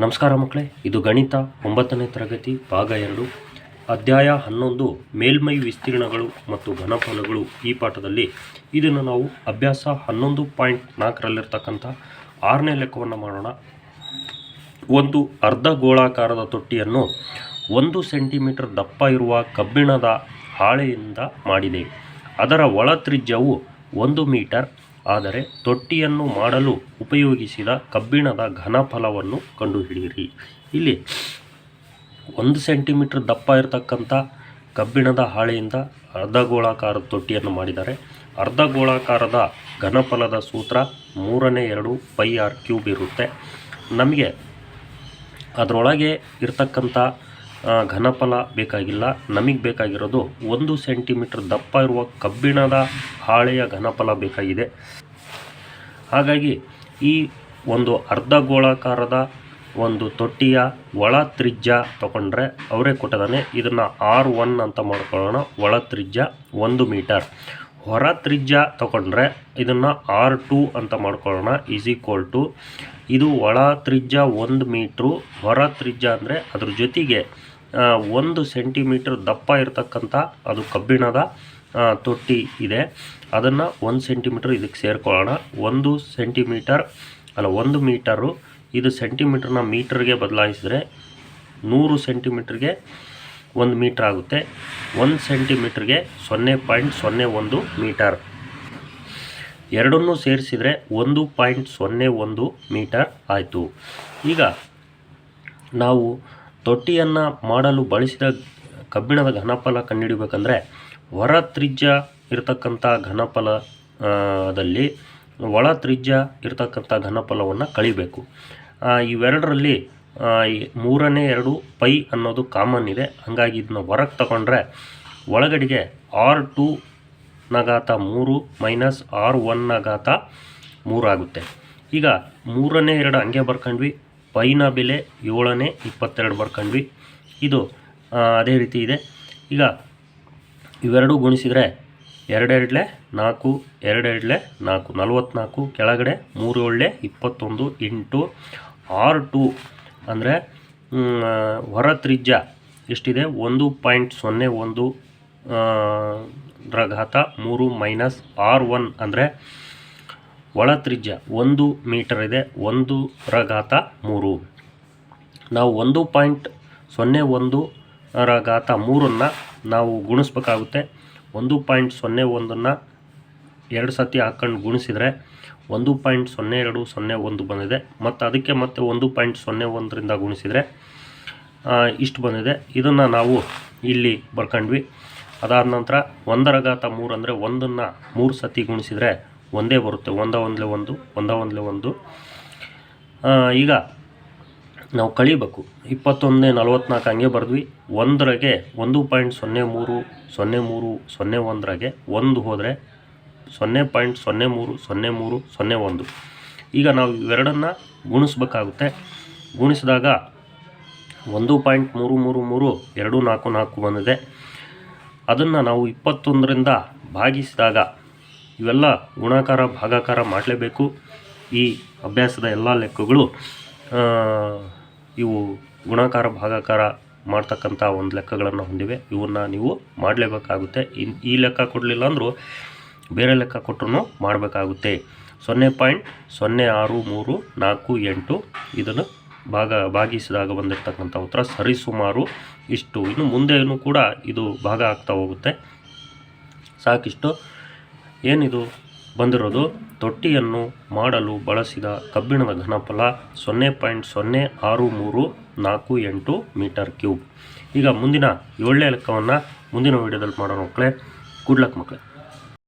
ನಮಸ್ಕಾರ ಮಕ್ಕಳೇ, ಇದು ಗಣಿತ ಒಂಬತ್ತನೇ ತರಗತಿ, ಭಾಗ ಎರಡು. ಅಧ್ಯಾಯ ಹನ್ನೊಂದು, ಮೇಲ್ಮೈ ವಿಸ್ತೀರ್ಣಗಳು ಮತ್ತು ಘನಫಲಗಳು. ಈ ಪಾಠದಲ್ಲಿ ಇದನ್ನು ನಾವು ಅಭ್ಯಾಸ ಹನ್ನೊಂದು ಪಾಯಿಂಟ್ ನಾಲ್ಕರಲ್ಲಿರ್ತಕ್ಕಂಥ ಆರನೇ ಲೆಕ್ಕವನ್ನು ಮಾಡೋಣ. ಒಂದು ಅರ್ಧ ಗೋಳಾಕಾರದ ತೊಟ್ಟಿಯನ್ನು ಒಂದು ಸೆಂಟಿಮೀಟರ್ ದಪ್ಪ ಇರುವ ಕಬ್ಬಿಣದ ಹಾಳೆಯಿಂದ ಮಾಡಿದೆ. ಅದರ ಒಳ ತ್ರಿಜ್ಯವು ಒಂದು ಮೀಟರ್ ಆದರೆ ತೊಟ್ಟಿಯನ್ನು ಮಾಡಲು ಉಪಯೋಗಿಸಿದ ಕಬ್ಬಿಣದ ಘನಫಲವನ್ನು ಕಂಡುಹಿಡಿಯಿರಿ. ಇಲ್ಲಿ ಒಂದು ಸೆಂಟಿಮೀಟರ್ ದಪ್ಪ ಇರತಕ್ಕಂಥ ಕಬ್ಬಿಣದ ಹಾಳೆಯಿಂದ ಅರ್ಧ ಗೋಳಾಕಾರದ ತೊಟ್ಟಿಯನ್ನು ಮಾಡಿದ್ದಾರೆ ಅರ್ಧ ಗೋಳಾಕಾರದ ಘನಫಲದ ಸೂತ್ರ ಮೂರನೇ ಎರಡು ಪೈ ಆರ್ ಕ್ಯೂಬ್ ಇರುತ್ತೆ. ನಮಗೆ ಅದರೊಳಗೆ ಇರತಕ್ಕಂಥ ಘನಫಲ ಬೇಕಾಗಿಲ್ಲ. ನಮಗೆ ಬೇಕಾಗಿರೋದು ಒಂದು ಸೆಂಟಿಮೀಟರ್ ದಪ್ಪ ಇರುವ ಕಬ್ಬಿಣದ ಹಾಳೆಯ ಘನಫಲ ಬೇಕಾಗಿದೆ. ಹಾಗಾಗಿ ಈ ಒಂದು ಅರ್ಧ ಗೋಳಾಕಾರದ ಒಂದು ತೊಟ್ಟಿಯ ಒಳ ತ್ರಿಜ್ಯ ತಗೊಂಡ್ರೆ ಅವರೇ ಕೊಟ್ಟಿದ್ದಾನೆ ಇದನ್ನು ಆರ್ ಒನ್ ಅಂತ ಮಾಡ್ಕೊಳ್ಳೋಣ. ಒಳ ತ್ರಿಜ್ಯ ಒಂದು ಮೀಟರ್. ಹೊರ ತ್ರಿಜ್ಯ ತಗೊಂಡ್ರೆ ಇದನ್ನು ಆರ್ ಟೂ ಅಂತ ಮಾಡ್ಕೊಳ್ಳೋಣ. ಈಸ್ ಈಕ್ವಲ್ ಟು ಇದು ಒಳ ತ್ರಿಜ್ಯ ಒಂದು ಮೀಟ್ರು. ಹೊರ ತ್ರಿಜ್ಯ ಅಂದರೆ ಅದ್ರ ಜೊತೆಗೆ ಒಂದು ಸೆಂಟಿಮೀಟರ್ ದಪ್ಪ ಇರತಕ್ಕಂಥ ಅದು ಕಬ್ಬಿಣದ ತೊಟ್ಟಿ ಇದೆ. ಅದನ್ನು ಒಂದು ಸೆಂಟಿಮೀಟ್ರ್ ಇದಕ್ಕೆ ಸೇರ್ಕೊಳ್ಳೋಣ. ಒಂದು ಸೆಂಟಿಮೀಟರ್ ಅಲ್ಲ, ಒಂದು ಮೀಟರು. ಇದು ಸೆಂಟಿಮೀಟರ್ನ ಮೀಟರ್ಗೆ ಬದಲಾಯಿಸಿದ್ರೆ ನೂರು ಸೆಂಟಿಮೀಟ್ರಿಗೆ ಒಂದು ಮೀಟ್ರ್ ಆಗುತ್ತೆ. ಒಂದು ಸೆಂಟಿಮೀಟ್ರಿಗೆ ಸೊನ್ನೆ ಪಾಯಿಂಟ್ ಸೊನ್ನೆ ಒಂದು ಮೀಟರ್. ಎರಡನ್ನೂ ಸೇರಿಸಿದರೆ ಒಂದು ಪಾಯಿಂಟ್ ಸೊನ್ನೆ ಒಂದು ಮೀಟರ್ ಆಯಿತು. ಈಗ ನಾವು ತೊಟ್ಟಿಯನ್ನು ಮಾಡಲು ಬಳಸಿದ ಕಬ್ಬಿಣದ ಘನಫಲ ಕಂಡುಹಿಡಿಬೇಕಂದ್ರೆ ಹೊರ ತ್ರಿಜ್ಯ ಇರತಕ್ಕಂಥ ಘನಫಲ ದಲ್ಲಿ ಒಳ ತ್ರಿಜ್ಯ ಇರತಕ್ಕಂಥ ಘನಫಲವನ್ನು ಕಳಿಬೇಕು. ಇವೆರಡರಲ್ಲಿ ಮೂರನೇ ಎರಡು ಪೈ ಅನ್ನೋದು ಕಾಮನ್ ಇದೆ. ಹಾಗಾಗಿ ಇದನ್ನ ಹೊರಗೆ ತಗೊಂಡ್ರೆ ಒಳಗಡೆಗೆ ಆರ್ ಟು ನಗಾತ ಮೂರು ಮೈನಸ್ ಆರ್ ಒನ್ ನಗಾತ ಮೂರು ಆಗುತ್ತೆ. ಈಗ ಮೂರನೇ ಎರಡು ಹಂಗೆ ಬರ್ಕೊಂಡ್ವಿ, ಪೈನ ಬೆಲೆ ಏಳನೇ ಇಪ್ಪತ್ತೆರಡು ಬರ್ಕೊಂಡ್ವಿ. ಇದು ಅದೇ ರೀತಿ ಇದೆ. ಈಗ ಇವೆರಡೂ ಗುಣಿಸಿದರೆ ಎರಡೆರಡಲೆ ನಾಲ್ಕು ಎರಡೆರಡಲೆ ನಾಲ್ಕು ನಲವತ್ತ್ನಾಲ್ಕು ಕೆಳಗಡೆ ಮೂರು ಏಳೆ ಇಪ್ಪತ್ತೊಂದು ಇಂಟು ಆರ್ ಟು. ಅಂದರೆ ಹೊರ ತ್ರಿಜ್ಯ ಎಷ್ಟಿದೆ? ಒಂದು ಪಾಯಿಂಟ್ ಸೊನ್ನೆ ಒಂದು ಘಾತ ಮೂರು ಮೈನಸ್ ಆರ್ ಒನ್. ಅಂದರೆ, ಒಳ ತ್ರಿಜ್ಯ ಒಂದು ಮೀಟರ್ ಇದೆ, ಒಂದು ರ ಘಾತ ಮೂರು. ನಾವು ಒಂದು ಪಾಯಿಂಟ್ ಸೊನ್ನೆ ಒಂದು ರ ಘಾತ ಮೂರನ್ನು ನಾವು ಗುಣಿಸ್ಬೇಕಾಗುತ್ತೆ. ಒಂದು ಪಾಯಿಂಟ್ ಸೊನ್ನೆ ಒಂದನ್ನು ಎರಡು ಸತಿ ಹಾಕ್ಕೊಂಡು ಗುಣಿಸಿದರೆ ಒಂದು ಪಾಯಿಂಟ್ ಸೊನ್ನೆ ಎರಡು ಸೊನ್ನೆ ಒಂದು ಬಂದಿದೆ. ಮತ್ತು ಅದಕ್ಕೆ ಮತ್ತೆ ಒಂದು ಪಾಯಿಂಟ್ ಸೊನ್ನೆ ಒಂದರಿಂದ ಗುಣಿಸಿದರೆ ಇಷ್ಟು ಬಂದಿದೆ. ಇದನ್ನು ನಾವು ಇಲ್ಲಿ ಬರ್ಕೊಂಡ್ವಿ. ಅದಾದ ನಂತರ ಒಂದರ ಘಾತ ಮೂರು ಅಂದರೆ ಒಂದನ್ನು ಮೂರು ಸತಿ ಗುಣಿಸಿದರೆ ಒಂದೇ ಬರುತ್ತೆ. ಒಂದ ಒಂದಲೇ ಒಂದು, ಒಂದ ಒಂದಲೇ ಒಂದು. ಈಗ ನಾವು ಕಳಿಬೇಕು. ಇಪ್ಪತ್ತೊಂದನೇ ನಲವತ್ತ್ನಾಲ್ಕು ಹಂಗೆ ಬರೆದ್ವಿ. ಒಂದರಾಗೆ ಒಂದು ಪಾಯಿಂಟ್ ಸೊನ್ನೆ ಮೂರು ಸೊನ್ನೆ ಮೂರು, ಸೊನ್ನೆ ಒಂದರಾಗೆ ಒಂದು ಹೋದರೆ ಸೊನ್ನೆ ಪಾಯಿಂಟ್ ಸೊನ್ನೆ ಮೂರು ಸೊನ್ನೆ ಮೂರು, ಸೊನ್ನೆ ಒಂದು. ಈಗ ನಾವು ಇವೆರಡನ್ನು ಗುಣಿಸ್ಬೇಕಾಗುತ್ತೆ. ಗುಣಿಸಿದಾಗ ಒಂದು ಪಾಯಿಂಟ್ ಮೂರು ಮೂರು ಮೂರು ಎರಡು ನಾಲ್ಕು ನಾಲ್ಕು ಬಂದಿದೆ. ಅದನ್ನು ನಾವು ಇಪ್ಪತ್ತೊಂದರಿಂದ ಭಾಗಿಸಿದಾಗ ಇವೆಲ್ಲ ಗುಣಾಕಾರ, ಭಾಗಾಕಾರ ಮಾಡಲೇಬೇಕು. ಈ ಅಭ್ಯಾಸದ ಎಲ್ಲ ಲೆಕ್ಕಗಳು ಇವು ಗುಣಾಕಾರ, ಭಾಗಾಕಾರ ಮಾಡ್ತಕ್ಕಂಥ ಒಂದು ಲೆಕ್ಕಗಳನ್ನು ಹೊಂದಿವೆ. ಇವನ್ನು ನೀವು ಮಾಡಲೇಬೇಕಾಗುತ್ತೆ. ಇನ್ ಈ ಲೆಕ್ಕ ಕೊಡಲಿಲ್ಲ ಅಂದರೂ ಬೇರೆ ಲೆಕ್ಕ ಕೊಟ್ಟರು ಮಾಡಬೇಕಾಗುತ್ತೆ. ಸೊನ್ನೆ ಪಾಯಿಂಟ್ ಸೊನ್ನೆ ಆರು ಮೂರು ನಾಲ್ಕು ಎಂಟು ಇದನ್ನು ಭಾಗ ಭಾಗಿಸಿದಾಗ ಬಂದಿರತಕ್ಕಂಥ ಉತ್ತರ ಸರಿಸುಮಾರು ಇಷ್ಟು. ಇನ್ನು ಮುಂದೆಯೂ ಕೂಡ ಇದು ಭಾಗ ಆಗ್ತಾ ಹೋಗುತ್ತೆ. ಸಾಕಿಷ್ಟು ಏನಿದು? ಬಂದಿರೋದು ತೊಟ್ಟಿಯನ್ನು ಮಾಡಲು ಬಳಸಿದ ಕಬ್ಬಿಣದ ಘನಫಲ ಸೊನ್ನೆ ಪಾಯಿಂಟ್ ಸೊನ್ನೆ ಆರು ಮೂರು ನಾಲ್ಕು ಎಂಟು ಮೀಟರ್ ಕ್ಯೂಬ್. ಈಗ ಮುಂದಿನ ಏಳನೇ ಲೆಕ್ಕವನ್ನು ಮುಂದಿನ ವೀಡಿಯೋದಲ್ಲಿ ಮಾಡೋಣ ಮಕ್ಕಳೇ. ಗುಡ್ ಲಕ್ ಮಕ್ಕಳೇ.